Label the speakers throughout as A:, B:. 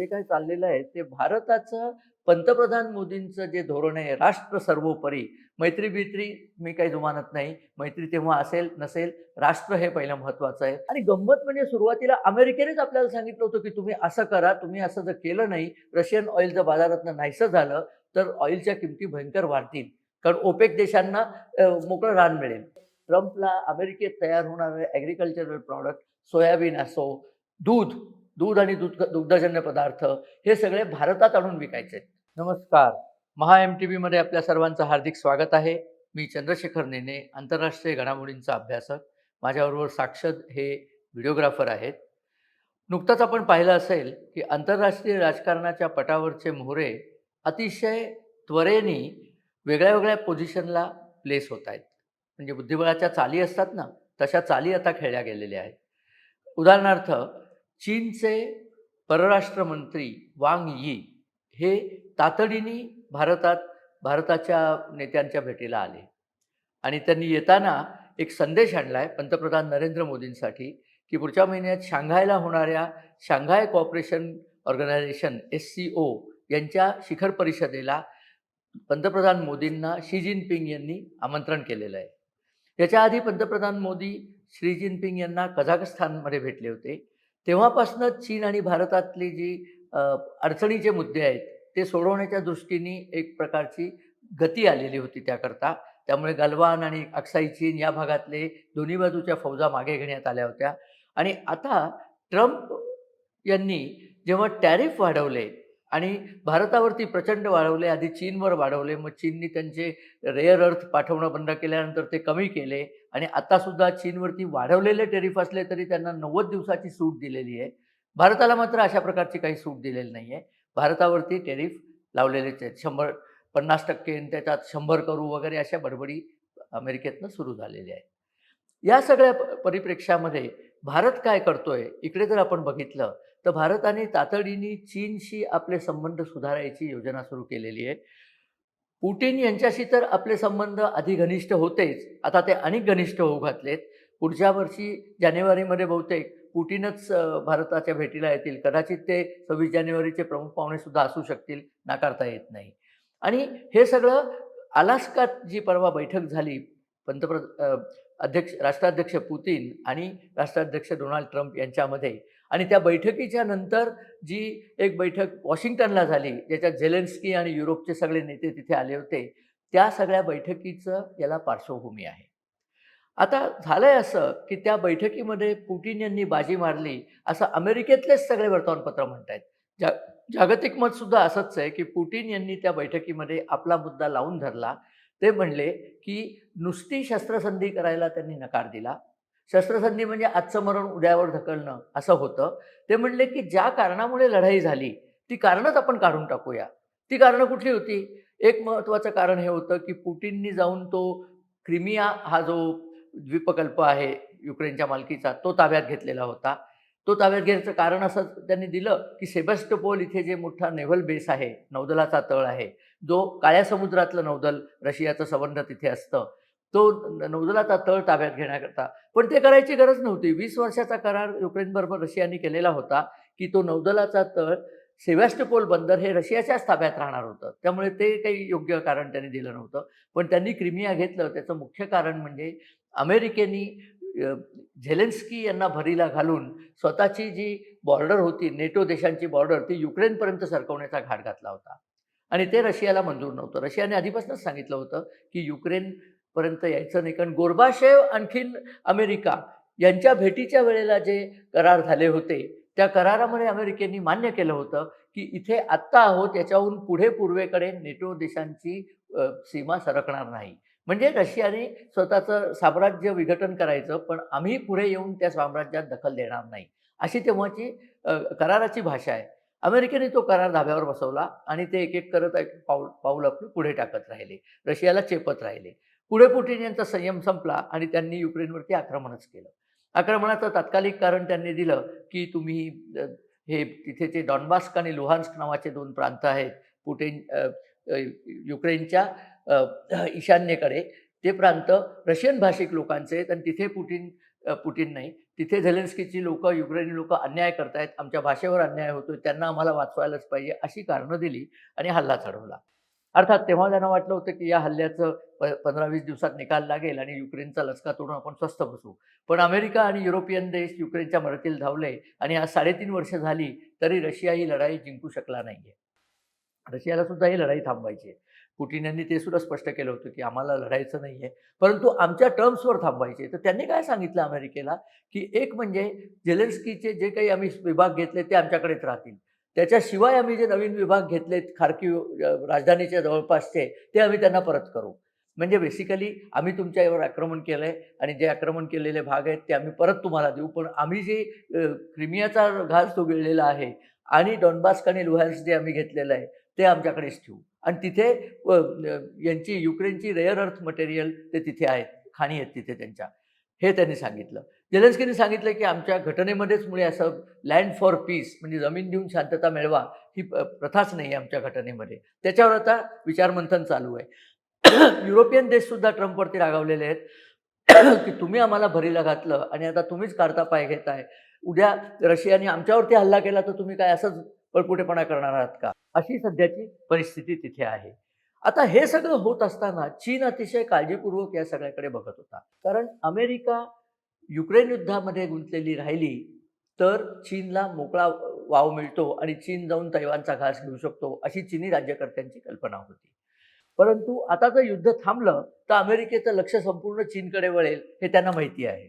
A: जे काही चाललेलं आहे ते भारताचं पंतप्रधान मोदींचं जे धोरण आहे राष्ट्र सर्वोपरी मैत्री बित्री मी काही जुमानत नाही मैत्री तेव्हा असेल नसेल राष्ट्र हे पहिलं महत्वाचं आहे. आणि गंमत म्हणजे सुरुवातीला अमेरिकेनेच आपल्याला सांगितलं होतं की तुम्ही असं करा तुम्ही असं जर केलं नाही रशियन ऑइलचं बाजारातनं नाहीसं झालं तर ऑइलच्या किमती भयंकर वाढतील. कारण ओपेक देशांना मोकळं रान मिळेल. ट्रम्पला अमेरिकेत तयार होणारे ॲग्रिकल्चरल प्रॉडक्ट सोयाबीन असो दूध दूध आणि दूध दुग्धजन्य पदार्थ हे सगळे भारतात आणून विकायचे आहेत. नमस्कार. महा एम टी व्हीमध्ये आपल्या सर्वांचं हार्दिक स्वागत आहे. मी चंद्रशेखर नेने आंतरराष्ट्रीय घडामोडींचा अभ्यासक. माझ्याबरोबर साक्षद हे व्हिडिओग्राफर आहेत. नुकतंच आपण पाहिलं असेल की आंतरराष्ट्रीय राजकारणाच्या पटावरचे मोहरे अतिशय त्वरेने वेगळ्या वेगळ्या पोझिशनला प्लेस होत आहेत. म्हणजे बुद्धिबळाच्या चाली असतात ना तशा चाली आता खेळल्या गेलेल्या आहेत. उदाहरणार्थ चीनचे परराष्ट्र मंत्री वांग यी हे तातडीने भारतात भारताच्या नेत्यांच्या भेटीला आले. आणि त्यांनी येताना एक संदेश आणला आहे पंतप्रधान नरेंद्र मोदींसाठी की पुढच्या महिन्यात शांघायला होणाऱ्या Shanghai cooperation organisation S C O यांच्या शिखर परिषदेला पंतप्रधान मोदींना शी जिनपिंग यांनी आमंत्रण केलेलं आहे. याच्या आधी पंतप्रधान मोदी श्री जिनपिंग यांना कझाकस्थानमध्ये भेटले होते. तेव्हापासनं चीन आणि भारतातली जी अडचणीचे मुद्दे आहेत ते सोडवण्याच्या दृष्टीने एक प्रकारची गती आलेली होती त्याकरता. त्यामुळे गलवान आणि अक्साई चीन या भागातले दोन्ही बाजूच्या फौजा मागे घेण्यात आल्या होत्या. आणि आता ट्रम्प यांनी जेव्हा टॅरिफ वाढवले आणि भारतावरती प्रचंड वाढवले आधी चीनवर वाढवले मग चीननी त्यांचे रेअर अर्थ पाठवणं बंद केल्यानंतर ते कमी केले आणि आतासुद्धा चीनवरती वाढवलेले टेरिफ असले तरी त्यांना नव्वद दिवसाची सूट दिलेली आहे. भारताला मात्र अशा प्रकारची काही सूट दिलेली नाही आहे भारतावरती टेरिफ लावलेलेच आहेत. शंभर पन्नास टक्के त्याच्यात शंभर करू वगैरे अशा बडबडी अमेरिकेतनं सुरू झालेल्या आहेत या सगळ्या परिप्रेक्षामध्ये परिप्रेक्ष्यामध्ये भारत काय करतोय? इकडे जर आपण बघितलं तर भारताने तातडीने चीनशी आपले संबंध सुधारायची योजना सुरू केलेली आहे. पुटिन यांच्याशी तर आपले संबंध आधी घनिष्ठ होतेच. आता ते अनेक घनिष्ठ होऊ घातलेत. पुढच्या वर्षी जानेवारीमध्ये बहुतेक पुटिनच भारताच्या भेटीला येतील. कदाचित ते सव्वीस जानेवारीचे प्रमुख पाहुणे सुद्धा असू शकतील नाकारता येत नाही. आणि हे सगळं अलास्कात जी परवा बैठक झाली पंतप्रधान अध्यक्ष राष्ट्राध्यक्ष पुतीन आणि राष्ट्राध्यक्ष डोनाल्ड ट्रम्प यांच्यामध्ये आणि त्या बैठकीच्या नंतर जी एक बैठक वॉशिंग्टनला झाली ज्याच्यात झेलेन्स्की आणि युरोपचे सगळे नेते तिथे आले होते त्या सगळ्या बैठकीचं याला पार्श्वभूमी आहे. आता झालंय असं की त्या बैठकीमध्ये पुटिन यांनी बाजी मारली असं अमेरिकेतलेच सगळे वर्तमानपत्र म्हणत आहेत जा जागतिक मत सुद्धा असंच आहे की पुटिन यांनी त्या बैठकीमध्ये आपला मुद्दा लावून धरला. ते म्हणले की नुसती शस्त्रसंधी करायला त्यांनी नकार दिला. शस्त्रसंधी म्हणजे आजचं मरण उद्यावर ढकलणं असं होतं. ते म्हणले की ज्या कारणामुळे लढाई झाली ती कारणच आपण काढून टाकूया. ती कारणं कुठली होती? एक महत्त्वाचं कारण हे होतं की पुटिननी जाऊन तो क्रिमिया हा जो द्वीपकल्प आहे युक्रेनच्या मालकीचा तो ताब्यात घेतलेला होता. तो ताब्यात घ्यायचं कारण असं त्यांनी दिलं की सेबस्टोपोल इथे जे मोठा नेव्हल बेस आहे नौदलाचा तळ आहे जो काळ्या समुद्रातलं नौदल रशियाचं संबंध तिथे असतं. तो नौदलाचा तळ ताब्यात घेण्याकरता. पण ते करायची गरज नव्हती. वीस वर्षाचा करार युक्रेनबरोबर रशियाने केलेला होता की तो नौदलाचा तळ सेव्हॅस्टोपोल बंदर हे रशियाच्याच ताब्यात राहणार होतं. त्यामुळे ते काही योग्य कारण त्यांनी दिलं नव्हतं. पण त्यांनी क्रिमिया घेतलं. त्याचं मुख्य कारण म्हणजे अमेरिकेनी झेलेन्स्की यांना भरीला घालून स्वतःची जी बॉर्डर होती नेटो देशांची बॉर्डर ती युक्रेनपर्यंत सरकवण्याचा घाट घातला होता. आणि ते रशियाला मंजूर नव्हतं. रशियाने आधीपासूनच सांगितलं होतं की युक्रेन पर्यंत यायचं नाही. कारण गोरबाशेव आणखीन अमेरिका यांच्या भेटीच्या वेळेला जे करार झाले होते त्या करारामध्ये अमेरिकेने मान्य केलं होतं की इथे आत्ता आहोत याच्याहून पुढे पूर्वेकडे नेटो देशांची सीमा सरकणार नाही. म्हणजे रशियाने स्वतःचं साम्राज्य विघटन करायचं पण आम्ही पुढे येऊन त्या साम्राज्यात दखल देणार नाही. अशी तेव्हाची कराराची भाषा आहे. अमेरिकेने तो करार धाब्यावर बसवला आणि ते एक एक करत एक पाऊल पाऊल आपलं पुढे टाकत राहिले. रशियाला चेपत राहिले. पुढे पुटीन यांचा संयम संपला आणि त्यांनी युक्रेनवरती आक्रमणच केलं. आक्रमणाचं तात्कालिक कारण त्यांनी दिलं की तुम्ही हे तिथे ते डॉनबास्क आणि लुहान्स्क नावाचे दोन प्रांत आहेत पुटेन युक्रेनच्या ईशान्येकडे. ते प्रांत रशियन भाषिक लोकांचे आहेत आणि तिथे पुटीन पुटीन नाही. तिथे झेलेन्स्कीची लोक युक्रेनी लोक अन्याय करतायत आमच्या भाषेवर अन्याय होतोय त्यांना आम्हाला वाचवायलाच पाहिजे अशी कारणं दिली आणि हल्ला चढवला. अर्थात तेव्हा त्यांना वाटलं होतं की या हल्ल्याचं प पंधरा वीस दिवसात निकाल लागेल आणि युक्रेनचा लसका तोडून आपण स्वस्थ बसू. पण अमेरिका आणि युरोपियन देश युक्रेनच्या मदतीला धावले आणि आज साडेतीन वर्ष झाली तरी रशिया ही लढाई जिंकू शकला नाहीये. रशियाला सुद्धा ही लढाई थांबवायची आहे. पुटीन यांनी ते सुद्धा स्पष्ट केलं होतं की आम्हाला लढायचं नाही आहे परंतु आमच्या टर्म्सवर थांबवायचे. तर त्यांनी काय सांगितलं अमेरिकेला? की एक म्हणजे जेलेन्स्कीचे जे काही आम्ही विभाग घेतले ते आमच्याकडेच राहतील. त्याच्याशिवाय आम्ही जे नवीन विभाग घेतलेत खारकीव राजधानीच्या जवळपासचे ते आम्ही त्यांना परत करू. म्हणजे बेसिकली आम्ही तुमच्यावर आक्रमण केलं आहे आणि जे आक्रमण केलेले भाग आहेत ते आम्ही परत तुम्हाला देऊ. पण आम्ही जे क्रिमियाचा घास तो गिळलेला आहे आणि डॉनबास्क आणि लुहान्स जे आम्ही घेतलेलं आहे ते आमच्याकडेच ठेवू. आणि तिथे यांची युक्रेनची रेअर अर्थ मटेरियल ते तिथे आहेत. खाणी आहेत तिथे त्यांच्या. हे त्यांनी सांगितलं. जेलेन्स्कीने सांगितलं की आमच्या घटनेमध्येच मुळे असं लँड फॉर पीस म्हणजे जमीन देऊन शांतता मिळवा ही प्रथाच नाही आहे आमच्या घटनेमध्ये. त्याच्यावर आता विचारमंथन चालू आहे. युरोपियन देशसुद्धा ट्रम्पवरती रागावलेले आहेत की तुम्ही आम्हाला भरीला घातलं आणि आता तुम्हीच काढता पाय घेताय. उद्या रशियाने आमच्यावरती हल्ला केला तर तुम्ही काय असंच पळपुटेपणा करणार आहात का? अशी सध्याची परिस्थिती तिथे आहे. आता हे सगळं होत असताना चीन अतिशय काळजीपूर्वक या सगळ्याकडे बघत होता. कारण अमेरिका युक्रेन युद्धामध्ये गुंतलेली राहिली तर चीनला मोकळा वाव मिळतो आणि चीन जाऊन तैवानचा घास घेऊ शकतो अशी चीनी राज्यकर्त्यांची कल्पना होती. परंतु आता जर युद्ध थांबलं तर अमेरिकेचं लक्ष संपूर्ण चीनकडे वळेल हे त्यांना माहिती आहे.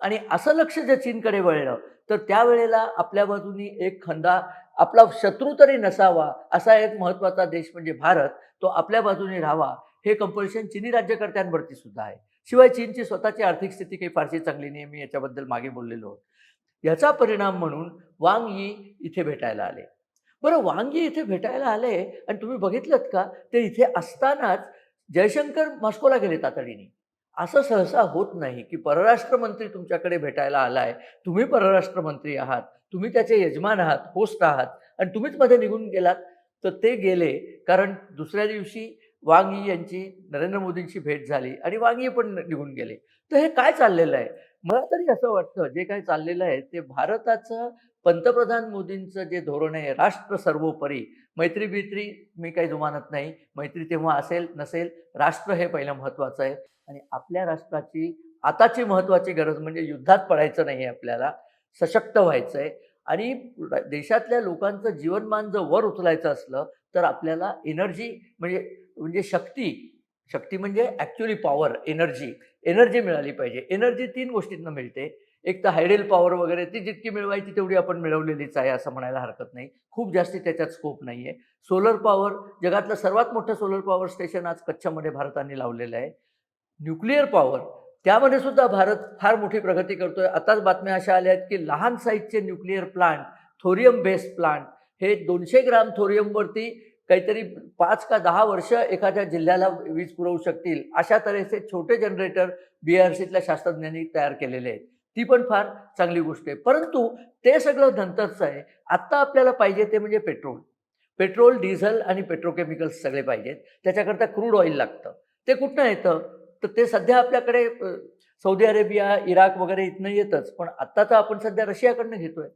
A: आणि असं लक्ष जर चीनकडे वळलं तर त्यावेळेला आपल्या बाजूनी एक खंदा आपला शत्रू तरी नसावा असा एक महत्त्वाचा देश म्हणजे भारत तो आपल्या बाजूने राहावा हे कंपल्शन चिनी राज्यकर्त्यांवरती सुद्धा आहे. शिवाय चीनची स्वतःची आर्थिक स्थिती काही फारशी चांगली नाही मी याच्याबद्दल मागे बोललेलो याचा परिणाम म्हणून वांग यी इथे भेटायला आले. बरं वांग यी इथे भेटायला आले आणि तुम्ही बघितलं का? ते इथे असतानाच जयशंकर मॉस्कोला गेले तातडीने. असं सहसा होत नाही की परराष्ट्र मंत्री तुमच्याकडे भेटायला आलाय तुम्ही परराष्ट्र मंत्री आहात तुम्ही त्याचे यजमान आहात होस्ट आहात आणि तुम्हीच मध्ये निघून गेलात. तर ते गेले कारण दुसऱ्या दिवशी वांगी यांची नरेंद्र मोदींची भेट झाली आणि वांगी पण निघून गेले. तर हे काय चाललेलं आहे? मला तरी असं वाटतं जे काय चाललेलं आहे ते भारताचं पंतप्रधान मोदींचं जे धोरण आहे राष्ट्र सर्वोपरी मैत्री बित्री मी काही जुमानत नाही मैत्री तेव्हा असेल नसेल राष्ट्र हे पहिलं महत्त्वाचं आहे. आणि आपल्या राष्ट्राची आताची महत्त्वाची गरज म्हणजे युद्धात पडायचं नाही आहे आपल्याला सशक्त व्हायचं आहे. आणि देशातल्या लोकांचं जीवनमान जर वर उचलायचं असलं तर आपल्याला एनर्जी म्हणजे म्हणजे शक्ती शक्ती म्हणजे ॲक्च्युली पॉवर एनर्जी एनर्जी मिळाली पाहिजे. एनर्जी तीन गोष्टींना मिळते. एक तर हायडेल पॉवर वगैरे ती जितकी मिळवायची तेवढी आपण मिळवलेलीच आहे असं म्हणायला हरकत नाही. खूप जास्ती त्याच्यात स्कोप नाही आहे सोलर पॉवर जगातलं सर्वात मोठं सोलर पॉवर स्टेशन आज कच्छमध्ये भारताने लावलेलं आहे. न्यूक्लिअर पॉवर त्यामध्ये सुद्धा भारत फार मोठी प्रगती करतोय. आताच बातम्या अशा आल्या आहेत की लहान साईजचे nuclear plant thorium based plant हे दोनशे ग्राम थोरियमवरती काहीतरी पाच का दहा वर्ष एखाद्या जिल्ह्याला वीज पुरवू शकतील अशा तऱ्हेचे छोटे जनरेटर बी आर सीतल्या शास्त्रज्ञांनी तयार केलेले आहेत. ती पण फार चांगली गोष्ट आहे. परंतु ते सगळं नंतरचं आहे. आत्ता आपल्याला पाहिजे ते म्हणजे पेट्रोल. पेट्रोल डिझेल आणि पेट्रोकेमिकल्स सगळे पाहिजेत. त्याच्याकरता क्रूड ऑइल लागतं. ते कुठनं येतं? तर ते सध्या आपल्याकडे सौदी अरेबिया इराक वगैरे इथनं येतच. पण आत्ताचं आपण सध्या रशियाकडनं घेतोय.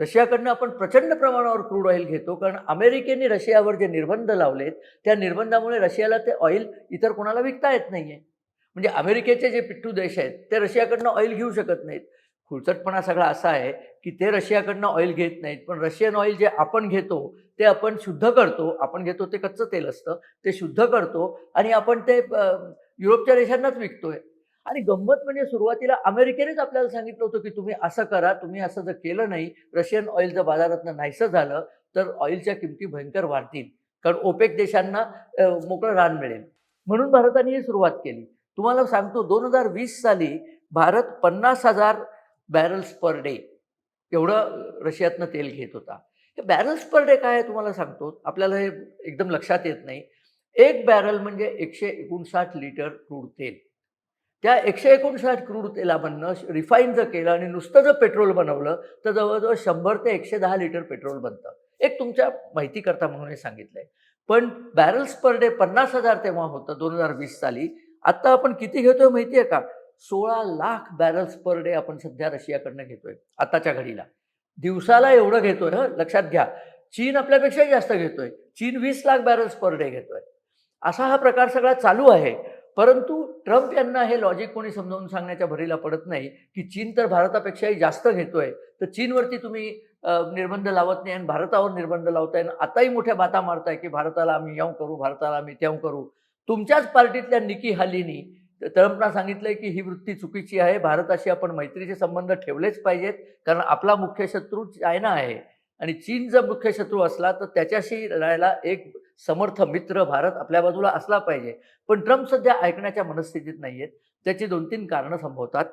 A: रशियाकडनं आपण प्रचंड प्रमाणावर क्रूड ऑइल घेतो कारण अमेरिकेने रशियावर जे निर्बंध लावलेत त्या निर्बंधामुळे रशियाला ते ऑइल इतर कोणाला विकता येत नाही आहे म्हणजे अमेरिकेचे जे पिट्टू देश आहेत ते रशियाकडनं ऑइल घेऊ शकत नाहीत. खुळचटपणा सगळा असा आहे की ते रशियाकडनं ऑइल घेत नाहीत पण रशियन ऑइल जे आपण घेतो ते आपण शुद्ध करतो. आपण घेतो ते कच्चं तेल असतं ते शुद्ध करतो आणि आपण ते युरोपच्या देशांनाच विकतोय. आणि गंमत म्हणजे सुरुवातीला अमेरिकेनेच आपल्याला सांगितलं होतं की तुम्ही असं करा तुम्ही असं जर केलं नाही रशियन ऑइलचं जर बाजारातनं नाहीसं झालं तर ऑइलच्या किमती भयंकर वाढतील. कारण ओपेक देशांना मोकळं रान मिळेल. म्हणून भारताने ही सुरुवात केली. तुम्हाला सांगतो दोन हजार वीस साली भारत पन्नास हजार बॅरल्स पर डे एवढं रशियातनं तेल घेत होता. हे बॅरल्स पर डे काय आहे तुम्हाला सांगतो? आपल्याला हे एकदम लक्षात येत नाही. एक बॅरल म्हणजे एकशे एकोणसाठ लिटर क्रूड तेल. त्या एकशे एकोणसाठ क्रूड तेलामधनं रिफाईन जर केलं आणि नुसतं जर पेट्रोल बनवलं तर जवळजवळ शंभर ते एकशे दहा लिटर पेट्रोल बनतं. एक तुमच्या माहितीकरता म्हणून हे सांगितलंय. पण बॅरल्स पर डे पन्नास हजार तेव्हा होतं दोन हजार वीस साली. आत्ता आपण किती घेतोय माहिती आहे का? सोळा लाख बॅरल्स पर डे आपण सध्या रशियाकडनं घेतोय आताच्या घडीला. दिवसाला एवढं घेतोय हं? लक्षात घ्या. चीन आपल्यापेक्षाही जास्त घेतोय. चीन वीस लाख बॅरल्स पर डे घेतोय. असा हा प्रकार सगळा चालू आहे. परंतु ट्रम्प यांना हे लॉजिक कोणी समजावून सांगण्याच्या भरीला पडत नाही की चीन तर भारतापेक्षाही जास्त घेतोय तर चीनवरती तुम्ही निर्बंध लावत नाही आणि भारतावर निर्बंध लावताय आणि आताही मोठ्या बाता मारताय की भारताला आम्ही याव करू भारताला आम्ही त्याव करू. तुमच्याच पार्टीतल्या निकी हालीनी ट्रम्पना सांगितलंय की ही वृत्ती चुकीची आहे भारताशी आपण मैत्रीचे संबंध ठेवलेच पाहिजेत कारण आपला मुख्य शत्रू चायना आहे. आणि चीन जर मुख्य शत्रू असला तर त्याच्याशी लढायला एक समर्थ मित्र भारत आपल्या बाजूला असला पाहिजे. पण ट्रम्प सध्या ऐकण्याच्या मनस्थितीत नाही आहेत त्याची दोन तीन कारणं संभवतात.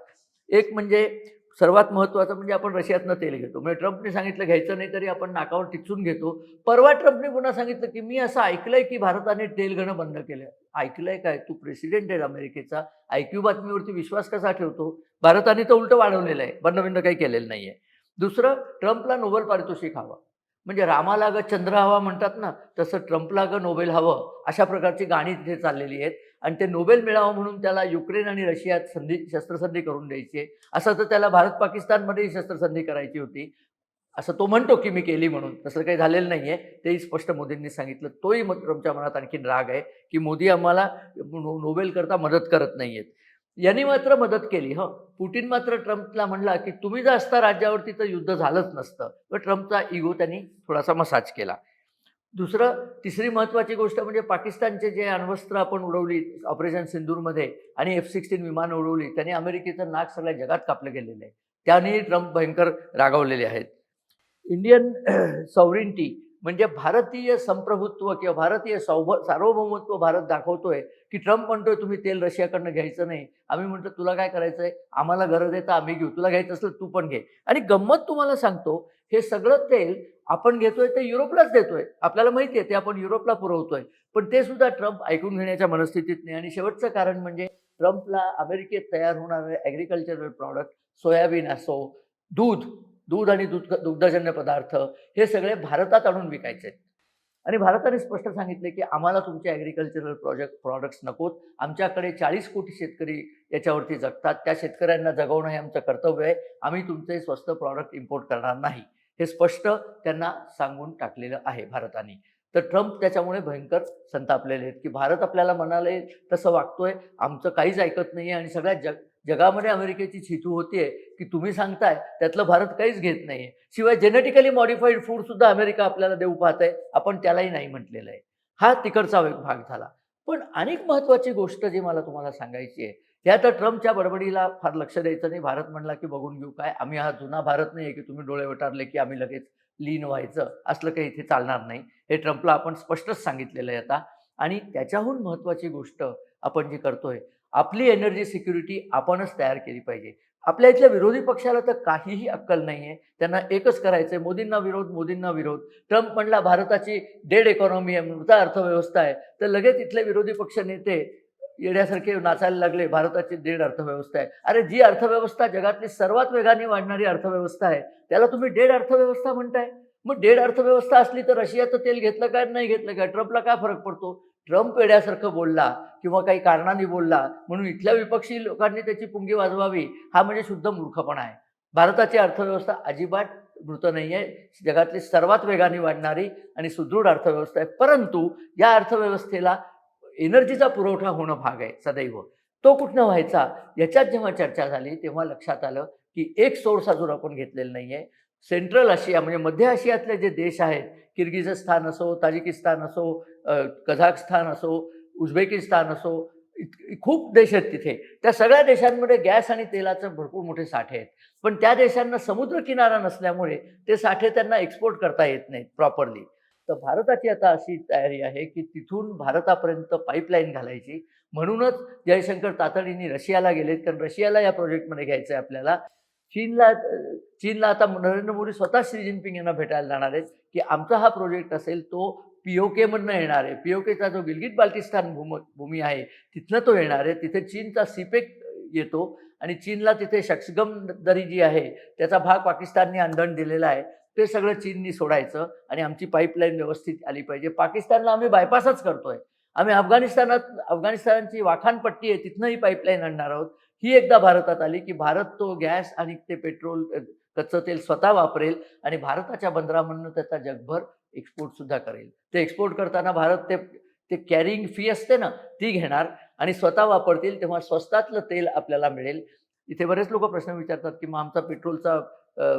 A: एक म्हणजे सर्वात महत्त्वाचं म्हणजे आपण रशियातनं तेल घेतो. म्हणजे ट्रम्पने सांगितलं घ्यायचं नाही तरी आपण नाकावर टिचून घेतो. परवा ट्रम्पने पुन्हा सांगितलं की मी असं ऐकलंय की भारताने तेल घेणं बंद केलं ऐकलंय काय? तू प्रेसिडेंट आहे अमेरिकेचा. ऐक्यू बातमीवरती विश्वास कसा ठेवतो? भारताने तर उलटं वाढवलेलं आहे. बंद बिंद काही केलेलं नाही आहे दुसरं ट्रम्पला नोबेल पारितोषिक हवं. म्हणजे रामाला ग चंद्र हवा म्हणतात ना तसं ट्रम्पला ग नोबेल हवं अशा प्रकारची गाणी तिथे चाललेली आहेत. आणि ते नोबेल मिळावं म्हणून त्याला युक्रेन आणि रशियात संधी शस्त्रसंधी करून द्यायची. आहे असं तर त्याला भारत पाकिस्तानमध्येही शस्त्रसंधी करायची होती. असं तो म्हणतो की मी केली म्हणून. तसं काही झालेलं नाही आहे तेही स्पष्ट मोदींनी सांगितलं. तोही मग ट्रम्पच्या मनात आणखीन राग आहे की मोदी आम्हाला नोबेलकरता नोबेल करता मदत करत नाही आहेत यांनी मात्र मदत केली हं. पुटीन मात्र ट्रम्पला म्हणला की तुम्ही जर असता राज्यावरती तर युद्ध झालंच नसतं. व ट्रम्पचा इगो त्यांनी थोडासा मसाज केला. दुसरं तिसरी महत्त्वाची गोष्ट म्हणजे पाकिस्तानचे जे अण्वस्त्र आपण उडवली ऑपरेशन सिंधूरमध्ये आणि एफ सिक्स्टीन विमानं उडवली त्यांनी अमेरिकेचं नाक सगळ्या जगात कापलं गेलेलं आहे. त्यानेही ट्रम्प भयंकर रागावलेले आहेत. इंडियन सॉवरिंटी म्हणजे भारतीय संप्रभुत्व किंवा भारतीय सौभ सार्वभौमत्व भारत दाखवतोय की ट्रम्प म्हणतोय तुम्ही तेल रशियाकडनं घ्यायचं नाही. आम्ही म्हणतो तुला काय करायचं आहे आम्हाला गरज आहे तर आम्ही घेऊ. तुला घ्यायचं असेल तू पण घे. आणि गंमत तुम्हाला सांगतो हे सगळं तेल आपण घेतोय ते युरोपलाच देतोय. आपल्याला माहिती आहे ते आपण युरोपला पुरवतोय. पण ते सुद्धा ट्रम्प ऐकून घेण्याच्या मनस्थितीत नाही. आणि शेवटचं कारण म्हणजे ट्रम्पला अमेरिकेत तयार होणारे ॲग्रिकल्चरल प्रॉडक्ट सोयाबीन असो दूध दूध आणि दूध दुग्धजन्य पदार्थ हे सगळे भारतात आणून विकायचे आहेत. आणि भारताने स्पष्ट सांगितले की आम्हाला तुमचे ॲग्रिकल्चरल प्रोजेक्ट प्रॉडक्ट्स नकोत. आमच्याकडे चाळीस कोटी शेतकरी याच्यावरती जगतात. त्या शेतकऱ्यांना जगवणं हे आमचं कर्तव्य आहे. आम्ही तुमचे स्वस्त प्रॉडक्ट इम्पोर्ट करणार नाही. हे स्पष्ट त्यांना सांगून टाकलेलं आहे भारताने. तर ट्रम्प त्याच्यामुळे भयंकर संतापलेले आहेत की भारत आपल्याला म्हणाले तसं वागतोय. आमचं काहीच ऐकत नाही आणि सगळ्या जग जगामध्ये अमेरिकेची छितू होतीये की तुम्ही सांगताय त्यातलं भारत काहीच घेत नाहीये. शिवाय जेनेटिकली मॉडिफाईड फूड सुद्धा अमेरिका आपल्याला देऊ पाहत आहे आपण त्यालाही नाही म्हटलेलं आहे. हा तिकडचा एक भाग झाला. पण अनेक महत्त्वाची गोष्ट जी मला तुम्हाला सांगायची आहे त्या तर ट्रम्पच्या बडबडीला फार लक्ष द्यायचं नाही. भारत म्हणला की बघून घेऊ काय आम्ही हा जुना भारत नाही आहे की तुम्ही डोळे वटारले की आम्ही लगेच लीन व्हायचं. असलं काही इथे चालणार नाही. हे ट्रम्पला आपण स्पष्टच सांगितलेलं आहे आता. आणि त्याच्याहून महत्त्वाची गोष्ट आपण जी करतोय आपली एनर्जी सिक्युरिटी आपणच तयार केली पाहिजे. आपल्या इथल्या विरोधी पक्षाला तर काहीही अक्कल नाही आहे त्यांना एकच करायचं आहे मोदींना विरोध मोदींना विरोध. ट्रम्प म्हणला भारताची डेड इकॉनॉमी आहे मृत अर्थव्यवस्था आहे. तर लगेच इथले विरोधी पक्ष नेते येण्यासारखे नाचायला लागले भारताची डेड अर्थव्यवस्था आहे. अरे जी अर्थव्यवस्था जगातली सर्वात वेगाने वाढणारी अर्थव्यवस्था आहे त्याला तुम्ही डेड अर्थव्यवस्था म्हणताय. मग डेड अर्थव्यवस्था असली तर रशियाचं तेल घेतलं काय नाही घेतलं काय ट्रम्पला काय फरक पडतो? ट्रम्प येण्यासारखं बोलला किंवा काही कारणाने बोलला म्हणून इथल्या विपक्षी लोकांनी त्याची पुंगी वाजवावी हा म्हणजे शुद्ध मूर्खपणा आहे. भारताची अर्थव्यवस्था अजिबात मृत नाही आहे. जगातली सर्वात वेगाने वाढणारी आणि सुदृढ अर्थव्यवस्था आहे. परंतु या अर्थव्यवस्थेला एनर्जीचा पुरवठा होणं भाग आहे सदैव. तो कुठनं व्हायचा? याच्यात जेव्हा चर्चा झाली तेव्हा लक्षात आलं की एक सोर्स अजून आपण घेतलेला नाही आहे सेंट्रल आशिया म्हणजे मध्य आशियातले जे देश आहेत किर्गिझस्तान असो ताजिकिस्तान असो अ, कझाकस्तान असो उझबेकिस्तान असो खूप देश आहेत तिथे. त्या सगळ्या देशांमध्ये गॅस आणि तेलाचं भरपूर मोठे साठे आहेत. पण त्या देशांना समुद्रकिनारा नसल्यामुळे ते साठे त्यांना एक्सपोर्ट करता येत नाहीत प्रॉपरली तर भारताची आता अशी तयारी आहे की तिथून भारतापर्यंत पाईपलाईन घालायची. म्हणूनच जयशंकर तातडीने रशियाला गेलेत कारण रशियाला या प्रोजेक्टमध्ये घ्यायचं आहे आपल्याला. चीनला चीनला आता नरेंद्र मोदी स्वतः शी जिनपिंग यांना भेटायला जाणार आहेत की आमचा हा प्रोजेक्ट असेल तो पी ओ केमधनं येणार आहे. पी ओ केचा जो गिलगिट बाल्टिस्तान भूम भूमी आहे तिथनं तो येणार आहे. तिथे चीनचा सीपेक येतो आणि चीनला तिथे शक्सगम दरी जी आहे त्याचा भाग पाकिस्तानने आंदण दिलेला आहे. ते सगळं चीननी सोडायचं आणि आमची पाईपलाईन व्यवस्थित आली पाहिजे. पाकिस्तानला आम्ही बायपासच करतोय. आम्ही अफगाणिस्तानात अफगाणिस्तानची वाखाणपट्टी आहे तिथनंही पाईपलाईन आणणार आहोत. ही एकदा भारतात आली की भारत तो गॅस आणि ते पेट्रोल कच्चं तेल स्वतः वापरेल आणि भारताच्या बंदरामधून त्याचा जगभर एक्सपोर्ट सुद्धा करेल. ते एक्सपोर्ट करताना भारत ते ते कॅरिंग फी असते ना ती घेणार आणि स्वतः वापरतील तेव्हा स्वस्तातलं तेल आपल्याला मिळेल. इथे बरेच लोक प्रश्न विचारतात की मग आमचा पेट्रोलचा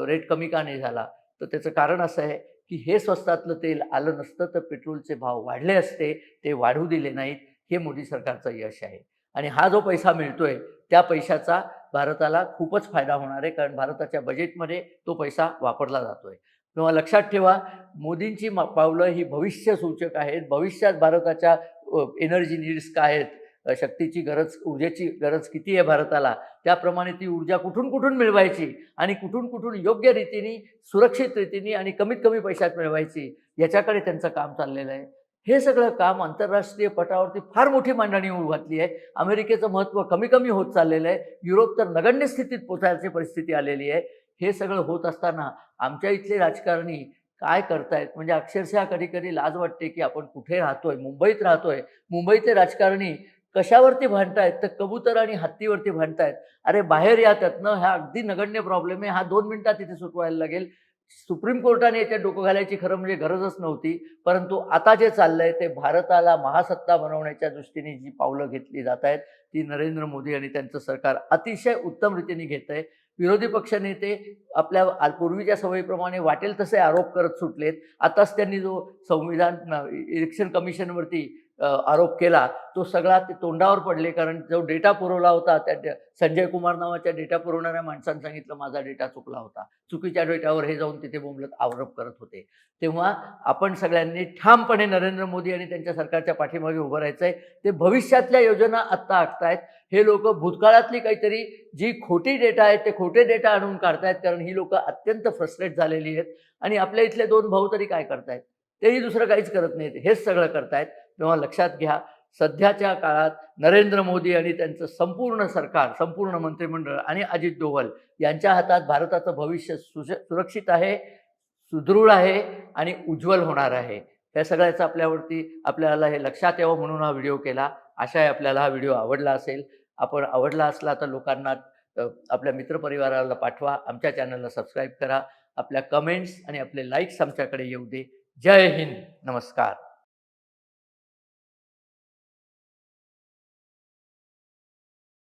A: रेट कमी का नाही झाला? तर त्याचं कारण असं आहे की हे स्वस्तातलं तेल आलं नसतं तर पेट्रोलचे भाव वाढले असते ते वाढू दिले नाहीत हे मोदी सरकारचं यश आहे. आणि हा जो पैसा मिळतोय त्या पैशाचा भारताला खूपच फायदा होणार आहे कारण भारताच्या बजेटमध्ये तो पैसा वापरला जातोय. किंवा लक्षात ठेवा मोदींची मा- पावलं ही भविष्य सूचक आहेत. भविष्यात भारताच्या एनर्जी नीड्स काय आहेत? शक्तीची गरज ऊर्जेची गरज किती आहे भारताला? त्याप्रमाणे ती ऊर्जा कुठून कुठून मिळवायची? आणि कुठून कुठून योग्य रीतीने सुरक्षित रीतीने आणि कमीत कमी पैशात मिळवायची? याच्याकडे त्यांचं काम चाललेलं आहे. हे सगळं काम आंतरराष्ट्रीय पटावरती फार मोठी मांडणी होऊ घातली आहे. अमेरिकेचं महत्त्व कमी कमी होत चाललेलं आहे. युरोप तर नगण्य स्थितीत पोचायची परिस्थिती आलेली आहे. हे सगळं होत असताना आमच्या इथले राजकारणी काय करतायत? म्हणजे अक्षरशः कधी कधी लाज वाटते की आपण कुठे राहतोय? मुंबईत राहतोय. मुंबईचे राजकारणी कशावरती भांडतायत? तर कबूतर आणि हत्तीवरती भांडतायत. अरे बाहेर या त्यातनं ह्या अगदी नगण्य प्रॉब्लेम आहे. हा दोन मिनिटात तिथे सुटवायला लागेल. सुप्रीम कोर्टाने याच्यात डोकं घालायची खरं म्हणजे गरजच नव्हती परंतु आता जे चाललंय ते भारताला महासत्ता बनवण्याच्या दृष्टीने जी पावलं घेतली जात आहेत ती नरेंद्र मोदी आणि त्यांचं सरकार अतिशय उत्तम रीतीने घेत आहे विरोधी पक्षनेते आपल्या पूर्वीच्या सवयीप्रमाणे वाटेल तसे आरोप करत सुटलेत. आताच त्यांनी जो संविधान इलेक्शन कमिशनवरती आरोप केला तो सगळा ते तोंडावर पडले कारण जो डेटा पुरवला होता त्या संजय कुमार नावाच्या डेटा पुरवणाऱ्या माणसानं सांगितलं माझा डेटा चुकला होता. चुकीच्या डेटावर हे जाऊन तिथे बोंबलत आरोप करत होते. तेव्हा आपण सगळ्यांनी ठामपणे नरेंद्र मोदी आणि त्यांच्या सरकारच्या पाठीमागे उभं राहायचं आहे ते भविष्यातल्या योजना आत्ता आखतायत. हे लोक भूतकाळातली काहीतरी जी खोटी डेटा आहेत ते खोटे डेटा आणून काढतायत कारण ही लोक अत्यंत फ्रस्ट्रेट झालेली आहेत. आणि आपल्या इथले दोन भाऊ तरी काय करतायत? तेही दुसरं काहीच करत नाहीत. हेच सगळं करतायत. तेव्हा लक्षात घ्या सध्याच्या काळात नरेंद्र मोदी आणि त्यांचं संपूर्ण सरकार संपूर्ण मंत्रिमंडळ आणि अजित डोवल यांच्या हातात भारताचं भविष्य सुश सुरक्षित आहे सुदृढ आहे आणि उज्ज्वल होणार आहे. या सगळ्याचं आपल्यावरती आपल्याला हे लक्षात यावं म्हणून हा व्हिडिओ केला. आशा आहे आपल्याला हा व्हिडिओ आवडला असेल. आपण आवडला असला तर लोकांना आपल्या मित्रपरिवाराला पाठवा. आमच्या चॅनलला सबस्क्राईब करा. आपल्या कमेंट्स आणि आपले लाईक्स आमच्याकडे येऊ दे. जय हिंद. नमस्कार.